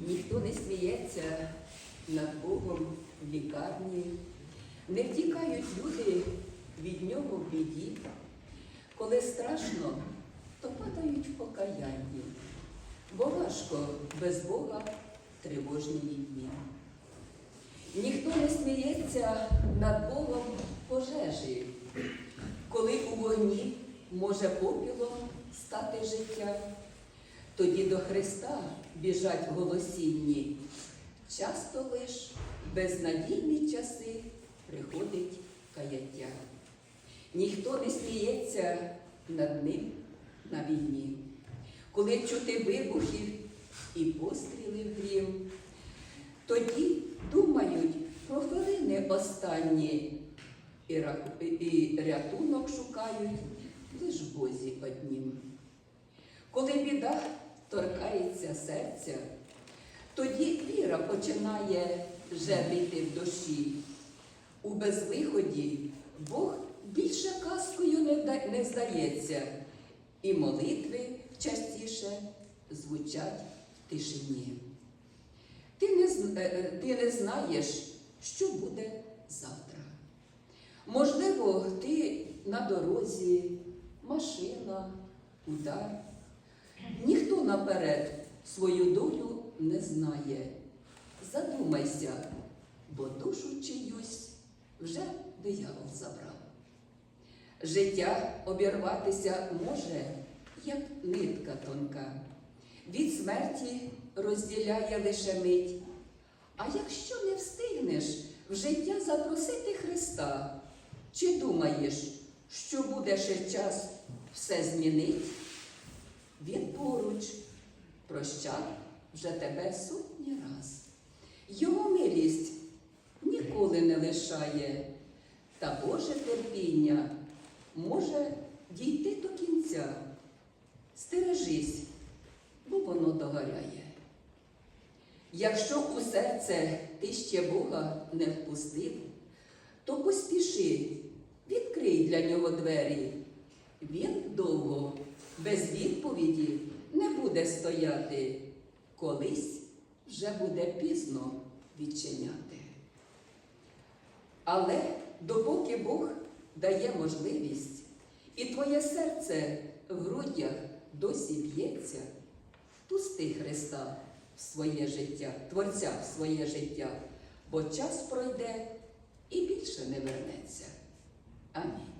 Ніхто не сміється над Богом в лікарні, не втікають люди від нього в біді. Коли страшно, то падають в покаянні, бо важко без Бога тривожні дні. Ніхто не сміється над Богом пожежі, коли у вогні може попілом стати життя. Тоді до Христа біжать голосінні. Часто лиш безнадійні часи приходить каяття. Ніхто не сміється над ним на війні, коли чути вибухів і постріли в грім. Тоді думають про хвилини останні і, рятунок шукають лиш Бозі однім. Коли біда торкається серця, тоді віра починає жебріти в душі. У безвиході Бог більше казкою не, да- не здається, і молитви частіше звучать в тишині. Ти не, е, е, ти не знаєш, що буде завтра. Можливо, ти на дорозі, машина, удар. Наперед свою долю не знає. Задумайся, бо душу чиюсь вже диявол забрав. Життя обірватися може, як нитка тонка. Від смерті розділяє лише мить. А якщо не встигнеш в життя запросити Христа, чи думаєш, що буде ще час все змінить? Поруч прощав вже тебе сотні раз. Його милість ніколи не лишає, та Боже терпіння може дійти до кінця. Стережись, бо воно догоряє. Якщо у серце ти ще Бога не впустив, то поспіши, відкрий для нього двері. Він довго без відповіді не буде стояти, колись вже буде пізно відчиняти. Але допоки Бог дає можливість, і твоє серце в грудях досі б'ється, пусти Христа в своє життя, Творця в своє життя, бо час пройде і більше не вернеться. Амінь.